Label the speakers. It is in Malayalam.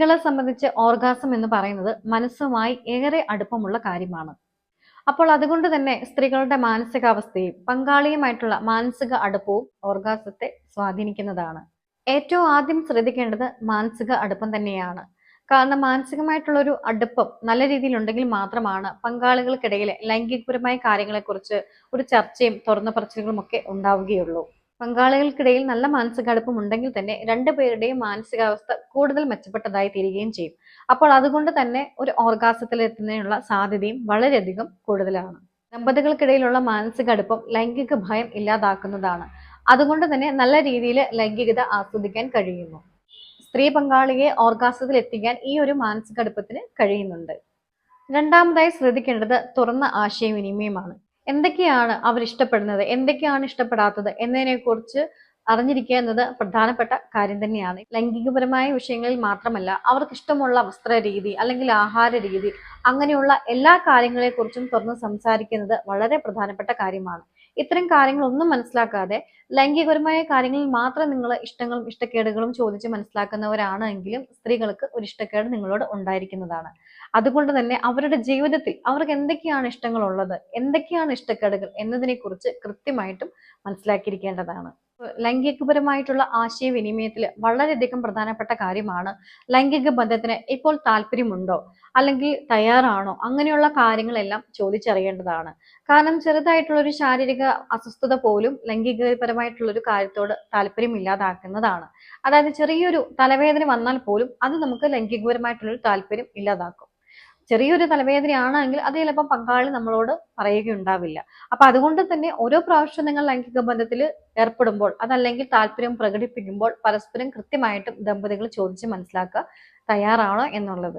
Speaker 1: സ്ത്രീകളെ സംബന്ധിച്ച് ഓർഗാസം എന്ന് പറയുന്നത് മനസ്സുമായി ഏറെ അടുപ്പമുള്ള കാര്യമാണ്. അപ്പോൾ അതുകൊണ്ട് തന്നെ സ്ത്രീകളുടെ മാനസികാവസ്ഥയും പങ്കാളിയുമായിട്ടുള്ള മാനസിക അടുപ്പവും ഓർഗാസത്തെ സ്വാധീനിക്കുന്നതാണ്. ഏറ്റവും ആദ്യം ശ്രദ്ധിക്കേണ്ടത് മാനസിക അടുപ്പം തന്നെയാണ്. കാരണം മാനസികമായിട്ടുള്ള ഒരു അടുപ്പം നല്ല രീതിയിൽ ഉണ്ടെങ്കിൽ മാത്രമാണ് പങ്കാളികൾക്കിടയിൽ ലൈംഗികപരമായ കാര്യങ്ങളെക്കുറിച്ച് ഒരു ചർച്ചയും തുറന്ന പറച്ചിലുകളും ഒക്കെ ഉണ്ടാവുകയുള്ളൂ. പങ്കാളികൾക്കിടയിൽ നല്ല മാനസിക അടുപ്പം ഉണ്ടെങ്കിൽ തന്നെ രണ്ടുപേരുടെയും മാനസികാവസ്ഥ കൂടുതൽ മെച്ചപ്പെട്ടതായി തീരുകയും ചെയ്യും. അപ്പോൾ അതുകൊണ്ട് തന്നെ ഒരു ഓർഗാസത്തിൽ എത്തുന്നതിനുള്ള സാധ്യതയും വളരെയധികം കൂടുതലാണ്. ദമ്പതികൾക്കിടയിലുള്ള മാനസിക അടുപ്പം ലൈംഗിക ഭയം ഇല്ലാതാക്കുന്നതാണ്. അതുകൊണ്ട് തന്നെ നല്ല രീതിയിൽ ലൈംഗികത ആസ്വദിക്കാൻ കഴിയുന്നു. സ്ത്രീ പങ്കാളിയെ ഓർഗാസത്തിൽ എത്തിക്കാൻ ഈ ഒരു മാനസിക അടുപ്പത്തിന് കഴിയുന്നുണ്ട്. രണ്ടാമതായി ശ്രദ്ധിക്കേണ്ടത് തുറന്ന ആശയവിനിമയമാണ്. എന്തൊക്കെയാണ് അവർ ഇഷ്ടപ്പെടുന്നത് എന്തൊക്കെയാണ് ഇഷ്ടപ്പെടാത്തത്? എന്നതിനെ കുറിച്ച് അറിഞ്ഞിരിക്കുക എന്നത് പ്രധാനപ്പെട്ട കാര്യം തന്നെയാണ്. ലൈംഗികപരമായ വിഷയങ്ങളിൽ മാത്രമല്ല അവർക്ക് ഇഷ്ടമുള്ള വസ്ത്ര രീതി അല്ലെങ്കിൽ ആഹാര രീതി അങ്ങനെയുള്ള എല്ലാ കാര്യങ്ങളെക്കുറിച്ചും തുറന്ന് സംസാരിക്കുന്നത് വളരെ പ്രധാനപ്പെട്ട കാര്യമാണ്. ഇത്തരം കാര്യങ്ങളൊന്നും മനസ്സിലാക്കാതെ ലൈംഗികപരമായ കാര്യങ്ങളിൽ മാത്രം നിങ്ങൾ ഇഷ്ടങ്ങളും ഇഷ്ടക്കേടുകളും ചോദിച്ച് മനസ്സിലാക്കുന്നവരാണ് എങ്കിലും സ്ത്രീകൾക്ക് ഒരു ഇഷ്ടക്കേട് നിങ്ങളോട് ഉണ്ടായിരിക്കുന്നതാണ്. അതുകൊണ്ട് തന്നെ അവരുടെ ജീവിതത്തിൽ അവർക്ക് എന്തൊക്കെയാണ് ഇഷ്ടങ്ങളുള്ളത് എന്തൊക്കെയാണ് ഇഷ്ടക്കേടുകൾ എന്നതിനെക്കുറിച്ച് കൃത്യമായിട്ടും മനസ്സിലാക്കിയിരിക്കേണ്ടതാണ്. ലൈംഗികപരമായിട്ടുള്ള ആശയവിനിമയത്തിൽ വളരെയധികം പ്രധാനപ്പെട്ട കാര്യമാണ് ലൈംഗിക ബന്ധത്തിന് ഇപ്പോൾ താല്പര്യമുണ്ടോ? അല്ലെങ്കിൽ തയ്യാറാണോ? അങ്ങനെയുള്ള കാര്യങ്ങളെല്ലാം ചോദിച്ചറിയേണ്ടതാണ്. കാരണം ചെറുതായിട്ടുള്ള ഒരു ശാരീരിക അസ്വസ്ഥത പോലും ലൈംഗികപരമായിട്ടുള്ള ഒരു കാര്യത്തോട് താല്പര്യമില്ലാതാക്കുന്നതാണ്. അതായത് ചെറിയൊരു തലവേദന വന്നാൽ പോലും അത് നമുക്ക് ലൈംഗികപരമായിട്ടുള്ളൊരു താല്പര്യം ഇല്ലാതാക്കും. ചെറിയൊരു തലവേദനയാണെങ്കിൽ അത് ചിലപ്പോൾ പങ്കാളി നമ്മളോട് പറയുകയുണ്ടാവില്ല. അപ്പൊ അതുകൊണ്ട് തന്നെ ഓരോ പ്രാവശ്യം നിങ്ങൾ ലൈംഗിക ബന്ധത്തിൽ ഏർപ്പെടുമ്പോൾ അതല്ലെങ്കിൽ താല്പര്യം പ്രകടിപ്പിക്കുമ്പോൾ പരസ്പരം കൃത്യമായിട്ടും ദമ്പതികൾ ചോദിച്ച് മനസ്സിലാക്കുക തയ്യാറാണോ എന്നുള്ളത്.